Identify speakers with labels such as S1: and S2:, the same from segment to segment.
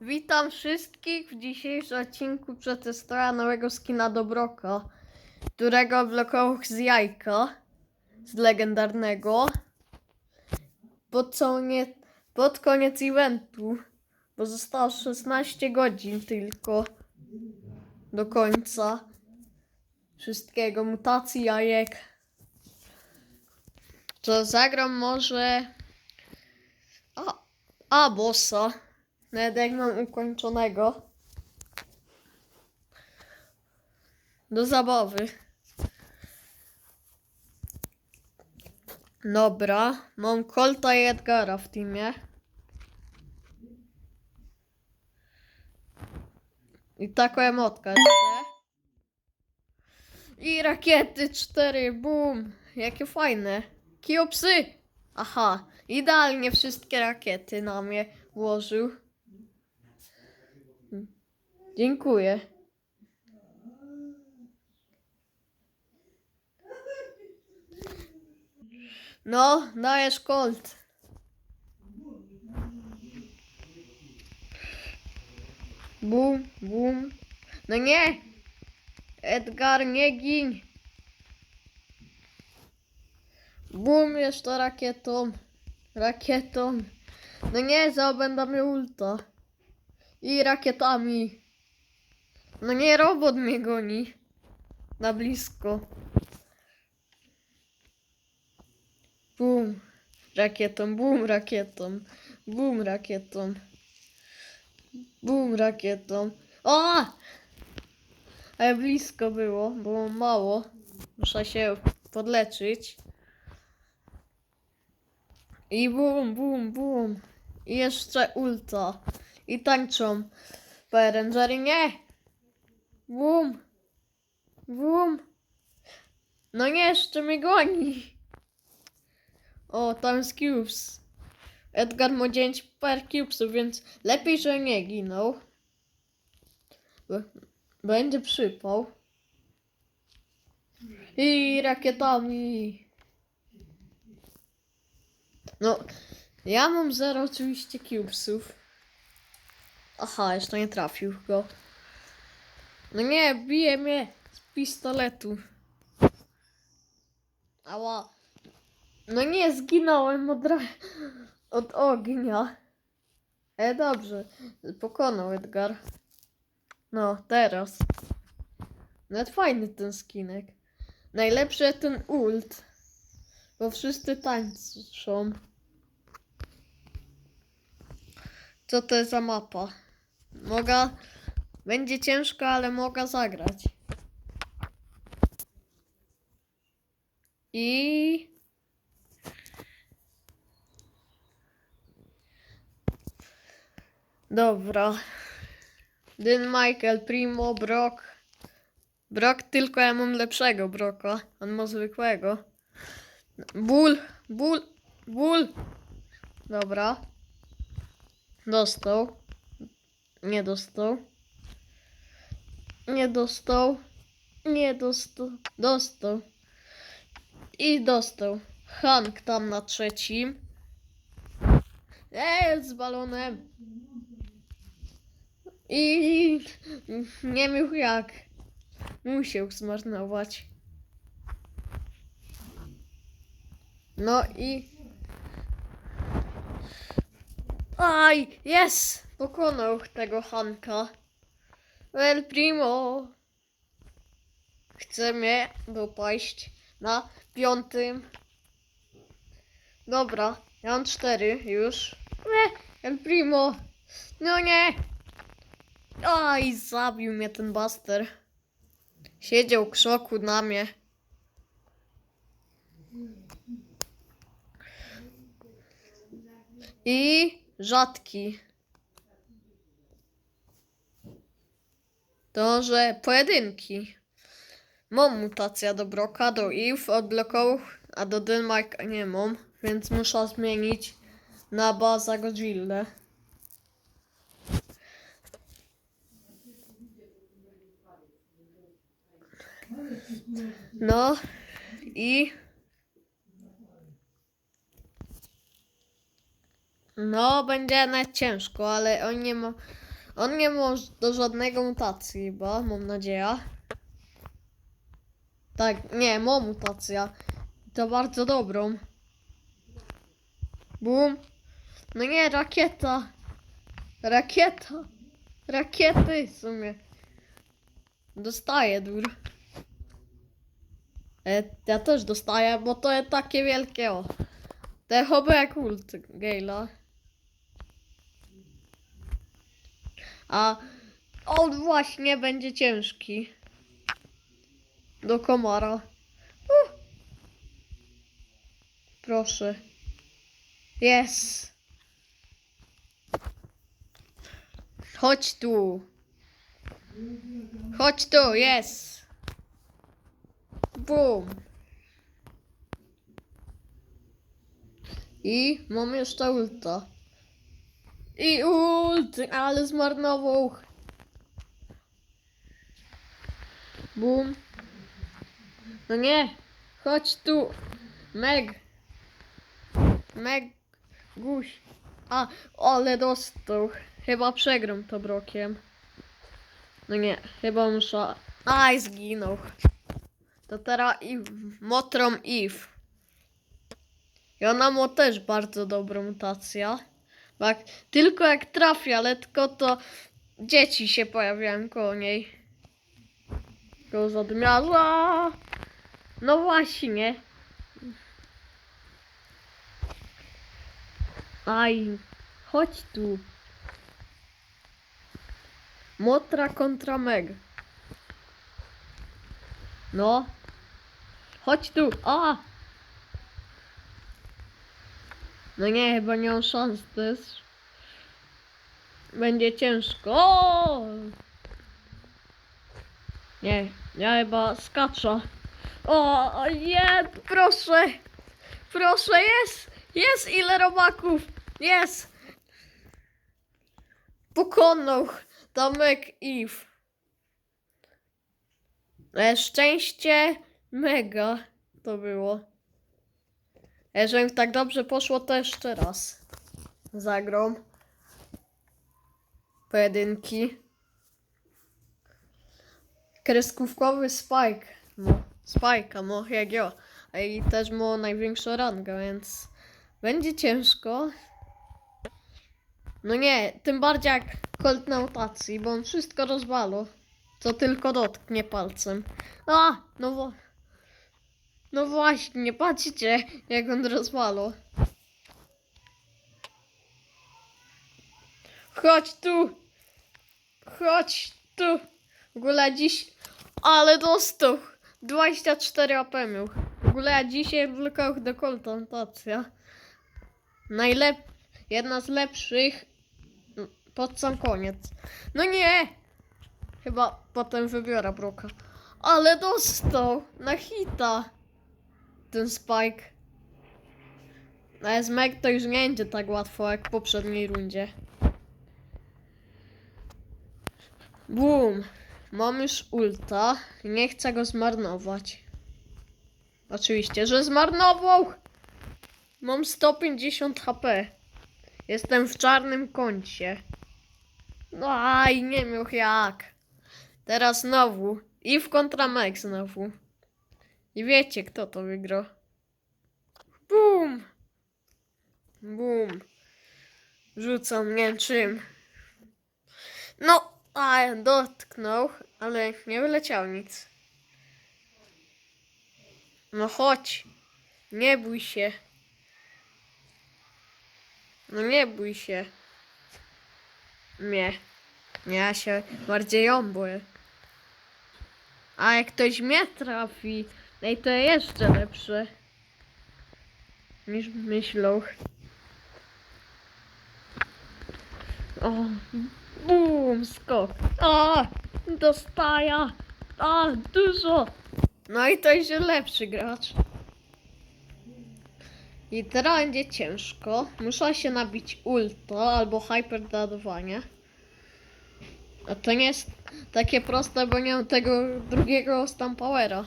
S1: Witam wszystkich w dzisiejszym odcinku przetestowania nowego skina Dobroka, którego blokował z jajka, z legendarnego, pod, co nie, pod koniec eventu, bo zostało 16 godzin tylko do końca wszystkiego, mutacji jajek. To zagram może a, a bossa. Nawet jak mam ukończonego. Do zabawy. Dobra, mam Colta i Edgara w teamie. I taką emotkę jeszcze. I rakiety 4, boom! Jakie fajne. Kiopsy! Aha, idealnie wszystkie rakiety na mnie włożył. Dziękuję. No, dajesz kolt. Bum, bum. No nie! Edgar, nie gin! Bum, jeszcze rakietą. Rakietą. No nie, zaobędę mnie ulta. I rakietami. No nie, robot mnie goni. Na blisko. Bum. Rakietą, bum, rakietą. Bum, rakietą. Bum, rakietą. O! Ale blisko było, było mało. Muszę się podleczyć. I bum, bum, bum. I jeszcze ulta. I tańczą. Power Rangery nie. Bum. Bum. No nie, jeszcze mnie goni. O, tam jest Cubes. Edgar ma 9 par Cubesów, więc lepiej, że nie ginął. Będzie przypał. I rakietami. No, ja mam zero oczywiście cubesów. Aha, jeszcze nie trafił go. No nie, bije mnie z pistoletu. Ała. No nie, zginąłem od, od ognia. E, dobrze. Pokonał Edgar. No, teraz. Nawet fajny ten skinek. Najlepszy ten ult. Bo wszyscy tańczą. Co to jest za mapa? Mogę. Będzie ciężko, ale mogę zagrać. I. Dobra. Dyn Michael, Primo, Brock. Brock tylko ja mam lepszego Broka. On ma zwykłego. Ból, ból, ból. Dobra. Dostał. Nie dostał. Nie dostał. Nie dostał. Dostał. I dostał. Hank tam na trzecim. Eee, z balonem. I nie miał jak. Musiał zmarnować. No i Aj, jest! Pokonał tego Hanka. El Primo. Chce mnie dopaść na piątym. Dobra, ja mam cztery już. Nie, El Primo. No nie. Aj, zabił mnie ten Buster. Siedział krzoku na mnie. I rzadki. To, że pojedynki. Mam mutacja do Broka, do Eve, od bloków, a do Denmarka nie mam, więc muszę zmienić na baza Godzilla. No i No, będzie nawet ciężko, ale on nie ma On nie ma do żadnego mutacji chyba, mam nadzieję. Tak, nie, ma mutacja. To bardzo dobrą. Bum. No nie, rakieta. Rakieta. Rakiety w sumie. Dostaję dur. E, ja też dostaję, bo to jest takie wielkie o. To chyba jak ult Gale'a. A on właśnie będzie ciężki. Do komara. Uh. Proszę. Jest. Chodź tu. Chodź tu, jest. Bum. I mam jeszcze ulta. I ult, ale zmarnował. Bum. No nie, chodź tu. Meg. Meg. Guś. A, ale dostał. Chyba przegram to brokiem. No nie, chyba muszę... Aj, zginął. To teraz Eve. Motrom Eve. I ona ma też bardzo dobrą mutację. Jak, tylko jak trafi, ale tylko to dzieci się pojawiają koło niej. Go zadmiarza. No właśnie. Aj, chodź tu. Motra kontra Meg. No. Chodź tu. A! No nie, chyba nie mam szans też. Będzie ciężko. Nie, ja chyba skaczę. O, nie, proszę. Proszę, jest. Jest ile robaków. Jest. Pokonał Tomek Eve. E, Szczęście mega to było. Jeżeli tak dobrze poszło, to jeszcze raz zagram pojedynki. Kreskówkowy Spike. No, Spike'a, no jak ja. A i też ma największą rangę, więc będzie ciężko. No nie, tym bardziej jak Colt na mutacji, bo on wszystko rozwala. Co tylko dotknie palcem. A, no wo... No właśnie, patrzcie, jak on rozwala. Chodź tu! Chodź tu! W ogóle dziś... Ale dostał! 24 AP miał. W ogóle ja dzisiaj tylko do konfrontacja. Najlep... Jedna z lepszych mm, pod sam koniec. No nie! Chyba potem wybiorę Broka. Ale dostał! Na hita! Ten Spike. A z Meg to już nie będzie tak łatwo jak w poprzedniej rundzie. Boom! Mam już ulta. Nie chcę go zmarnować. Oczywiście, że zmarnował! Mam 150 HP. Jestem w czarnym kącie. No aj, nie miał jak. Teraz znowu. I w kontra Meg znowu. I wiecie, kto to wygrał. Bum! Bum. Rzucam, nie czym. No, a dotknął, ale nie wyleciał nic. No chodź. Nie bój się. No nie bój się. Nie. Ja się bardziej ją boję. A jak ktoś mnie trafi, no i to jeszcze lepsze. Niż myślą. O, bum, skok. A, dostaja. A, dużo. No i to jeszcze lepszy gracz. I teraz będzie ciężko. Muszę się nabić ulta albo hyper doładowanie. A to nie jest takie proste, bo nie mam tego drugiego stamp powera.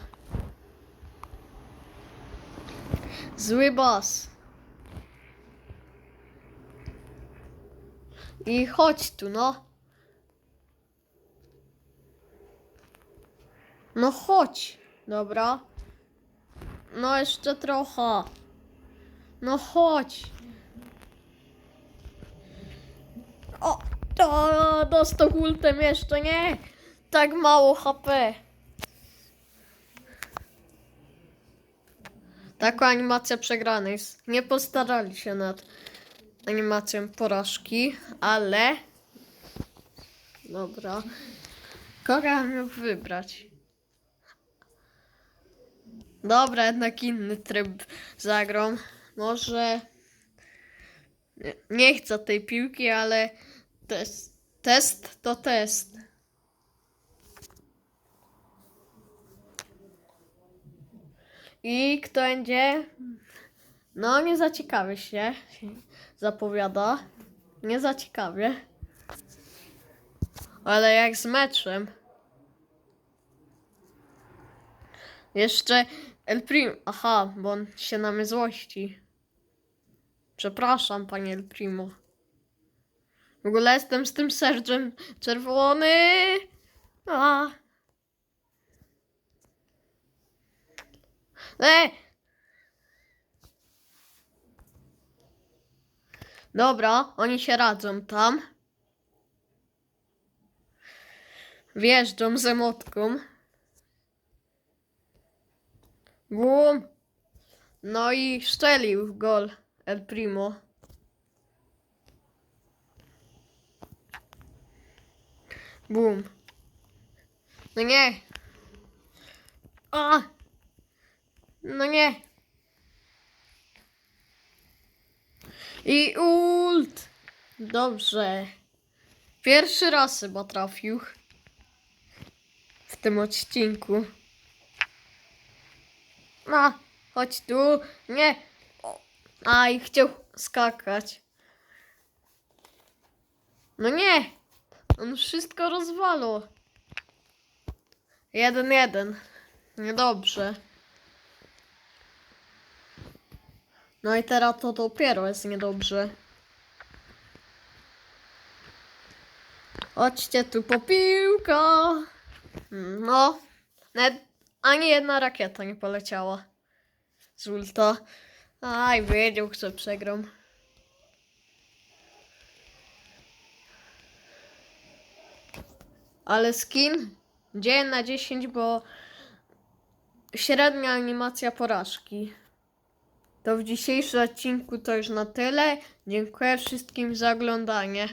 S1: Zły boss. I chodź tu, no. No chodź. Dobra. No jeszcze trochę. No chodź. O, to dostał ultem jeszcze, nie? Tak mało HP. Taka animacja przegranej. Nie postarali się nad animacją porażki, ale... Dobra. Kogo miał wybrać? Dobra, jednak inny tryb zagram. Może... Nie, nie chcę tej piłki, ale test, test to test. I kto będzie? No, nie za ciekawie się zapowiada. Nie za ciekawie. Ale jak z meczem. Jeszcze El Primo. Aha, bo on się na mnie złości. Przepraszam, panie El Primo. W ogóle jestem z tym serczem czerwony. A. E! Dobra, oni się radzą tam. Wjeżdżą z emotką. Bum. No i szczelił gol El Primo. Bum. No nie. A! No nie. I ult. Dobrze. Pierwszy raz chyba trafił. W tym odcinku. A, chodź tu. Nie. A, i chciał skakać. No nie. On wszystko rozwalał. Jeden, jeden. Niedobrze. No i teraz to dopiero jest niedobrze. Chodźcie tu po piłkę. No, nawet ani jedna rakieta nie poleciała z ulta. Aj, wiedział, kto przegrał. Ale skin 9 na 10, bo średnia animacja porażki. To w dzisiejszym odcinku to już na tyle. Dziękuję wszystkim za oglądanie.